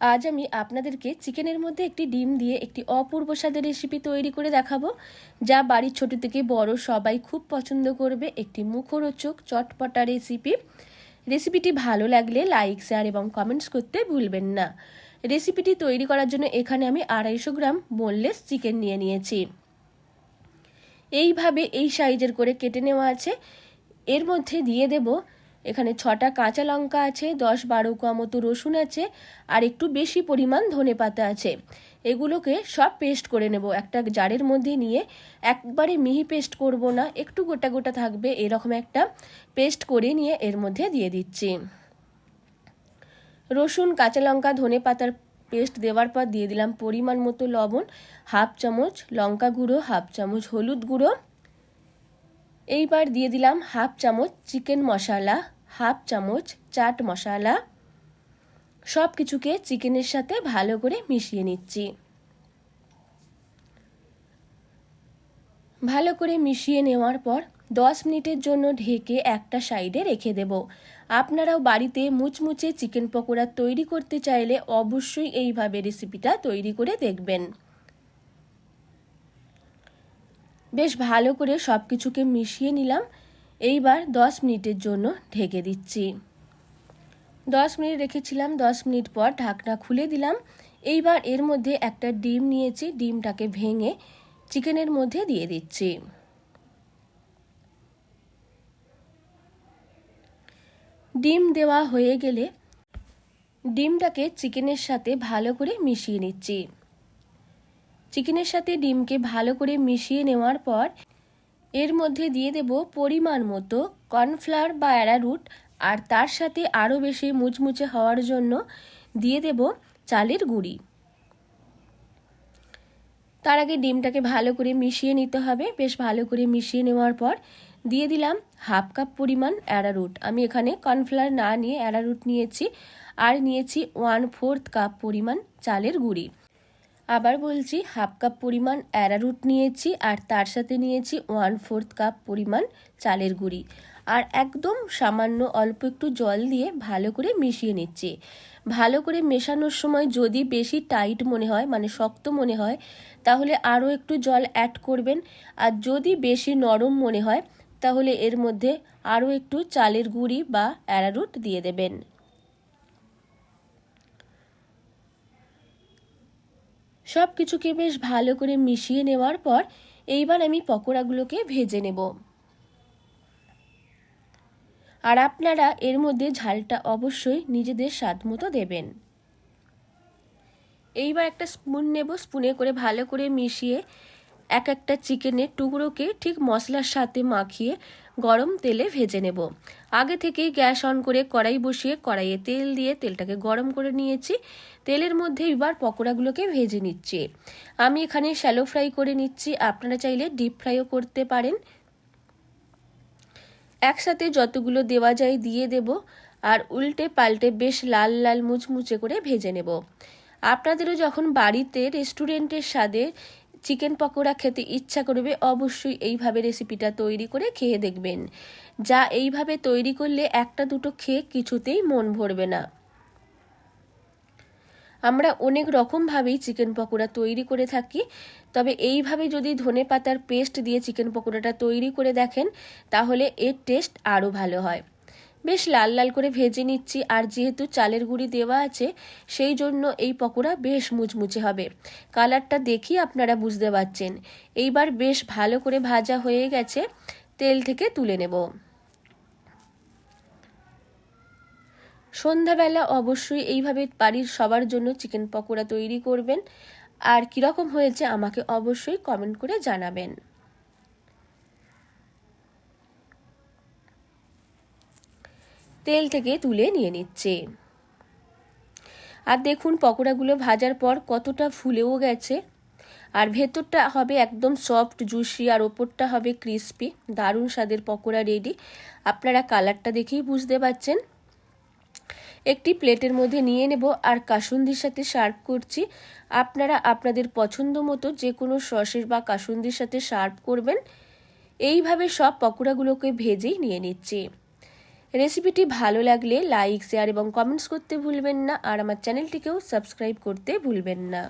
আজ আমি আপনাদেরকে চিকেনের মধ্যে একটি ডিম দিয়ে একটি অপূর্ব স্বাদের রেসিপি তৈরি করে দেখাবো, যা বাড়ির ছোট থেকে বড় সবাই খুব পছন্দ করবে, একটি মুখরোচক, চটপটা রেসিপি রেসিপিটি ভালো লাগলে লাইক শেয়ার এবং কমেন্টস করতে ভুলবেন না। রেসিপিটি তৈরি করার জন্য এখানে আমি আড়াইশো গ্রাম বোনলেস চিকেন নিয়ে নিয়েছি। এইভাবে এই সাইজের করে কেটে নেওয়া আছে। এর মধ্যে দিয়ে দেব এখানে ছটা কাঁচা লঙ্কা আছে, দশ বারো কোয়া মতো রসুন আছে, আর একটু বেশি পরিমাণ ধনে পাতা আছে। এগুলোকে সব পেস্ট করে নেব। একটা জারের মধ্যে নিয়ে একবারে মিহি পেস্ট করব না, একটু গোটা গোটা থাকবে, এরকম একটা পেস্ট করে নিয়ে এর মধ্যে দিয়ে দিচ্ছি। রসুন, কাঁচা লঙ্কা, ধনে পাতার পেস্ট দেওয়ার পর দিয়ে দিলাম পরিমাণ মতো লবণ, হাফ চামচ লঙ্কা গুঁড়ো, হাফ চামচ হলুদ গুঁড়ো এইবার দিয়ে দিলাম হাফ চামচ চিকেন মশলা, হাফ চামচ চাট মশলা। সব কিছুকে চিকেনের সাথে ভালো করে মিশিয়ে নিচ্ছি। ভালো করে মিশিয়ে নেওয়ার পর দশ মিনিটের জন্য ঢেকে একটা সাইডে রেখে দেব। আপনারাও বাড়িতে মুচমুচে চিকেন পকোড়া তৈরি করতে চাইলে অবশ্যই এইভাবে রেসিপিটা তৈরি করে দেখবেন। বেশ ভালো করে সব কিছুকে মিশিয়ে নিলাম। এইবার দশ মিনিটের জন্য ঢেকে দিচ্ছি। দশ মিনিট রেখেছিলাম, দশ মিনিট পর ঢাকনা খুলে দিলাম। এইবার এর মধ্যে একটা ডিম নিয়েছি, ডিমটাকে ভেঙে চিকেনের মধ্যে দিয়ে দিচ্ছি। ডিম দেওয়া হয়ে গেলে ডিমটাকে চিকেনের সাথে ভালো করে মিশিয়ে নিচ্ছি। চিকেনের সাথে ডিমকে ভালো করে মিশিয়ে নেওয়ার পর এর মধ্যে দিয়ে দেব পরিমাণ মতো কর্নফ্লাওয়ার বা অ্যারারুট আর তার সাথে আরও বেশি মুচমুচে হওয়ার জন্য দিয়ে দেব চালের গুঁড়ি। তার আগে ডিমটাকে ভালো করে মিশিয়ে নিতে হবে। বেশ ভালো করে মিশিয়ে নেওয়ার পর দিয়ে দিলাম হাফ কাপ পরিমাণ অ্যারারুট। আমি এখানে কর্নফ্লাওয়ার না নিয়ে অ্যারারুট নিয়েছি। আর নিয়েছি ওয়ান ফোর্থ কাপ পরিমাণ চালের গুঁড়ি। আবার বলছি, হাফ কাপ পরিমাণ অ্যারারুট নিয়েছি আর তার সাথে নিয়েছি ওয়ান ফোর্থ কাপ পরিমাণ চালের গুঁড়ি। আর একদম সামান্য অল্প একটু জল দিয়ে ভালো করে মিশিয়ে নিচ্ছি। ভালো করে মেশানোর সময় যদি বেশি টাইট মনে হয় মানে শক্ত মনে হয়, তাহলে আরও একটু জল অ্যাড করবেন। আর যদি বেশি নরম মনে হয়, তাহলে এর মধ্যে আরও একটু চালের গুঁড়ি বা অ্যারারুট দিয়ে দেবেন। সব কিছুকে বেশ ভালো করে মিশিয়ে নেওয়ার পর এইবার আমি পকোড়াগুলোকে ভেজে নেব। আর আপনারা এর মধ্যে ঝালটা অবশ্যই নিজেদের স্বাদ মতো দেবেন। এইবার একটা স্পুন নেব, স্পুনে করে ভালো করে মিশিয়ে এক একটা চিকেনের টুকরোকে ঠিক মশলার সাথে মাখিয়ে গরম তেলে ভেজে নেব। আগে থেকেই গ্যাস অন করে কড়াই বসিয়ে কড়াইয়ে তেল দিয়ে তেলটাকে গরম করে নিয়েছি। তেলের মধ্যে এবার পকোড়াগুলোকে ভেজে নিচ্ছি। আমি এখানে শ্যালো ফ্রাই করে নিচ্ছি। আপনারা চাইলে ডিপ ফ্রাইও করতে পারেন। একসাথে যতগুলো দেওয়া যায় দিয়ে দেব আর উল্টে পাল্টে বেশ লাল লাল মুচমুচে করে ভেজে নেব। আপনাদেরও যখন বাড়িতে রেস্টুরেন্টের স্বাদে চিকেন পকোড়া খেতে ইচ্ছা করবে, অবশ্যই এইভাবে রেসিপিটা তৈরি করে খেয়ে দেখবেন। যা এইভাবে তৈরি করলে একটা দুটো খেয়ে কিছুতেই মন ভরবে না। আমরা অনেক রকমভাবেই চিকেন পকোড়া তৈরি করে থাকি, তবে এইভাবে যদি ধনে পাতার পেস্ট দিয়ে চিকেন পকোড়াটা তৈরি করে দেখেন, তাহলে এর টেস্ট আরও ভালো হয়। বেশ লাল লাল করে ভেজে নিচ্ছি, আর যেহেতু চালের গুঁড়ি দেওয়া আছে, সেই জন্য এই পকোড়া বেশ মুচমুচে হবে। কালারটা দেখি আপনারা বুঝতে পারছেন। এইবার বেশ ভালো করে ভাজা হয়ে গেছে, তেল থেকে তুলে নেব। সন্ধ্যাবেলা অবশ্যই এইভাবে বাড়ির সবার জন্য চিকেন পকোড়া তৈরি করবেন। আর কীরকম হয়েছে আমাকে অবশ্যই কমেন্ট করে জানাবেন। তেল থেকে তুলে নিয়ে নিচ্ছে। আর দেখুন, পকোড়াগুলো ভাজার পর কতটা ফুলেও গেছে। আর ভেতরটা হবে একদম সফট জুসি আর ওপরটা হবে ক্রিস্পি দারুণ স্বাদের পকোড়া রেডি আপনারা কালারটা দেখেই বুঝতে পারছেন। একটি প্লেটের মধ্যে নিয়ে নেব আর কাসুন্দির সাথে সার্ভ করছি। আপনারা আপনাদের পছন্দ মতো যে কোনো সসের বা কাসুন্দির সাথে সার্ভ করবেন। এইভাবে সব পকোড়াগুলোকে ভেজেই নিয়ে নিচ্ছি। রেসিপিটি ভালো লাগলে লাইক শেয়ার এবং কমেন্টস করতে ভুলবেন না। আর আমার চ্যানেলটিকেও সাবস্ক্রাইব করতে ভুলবেন না।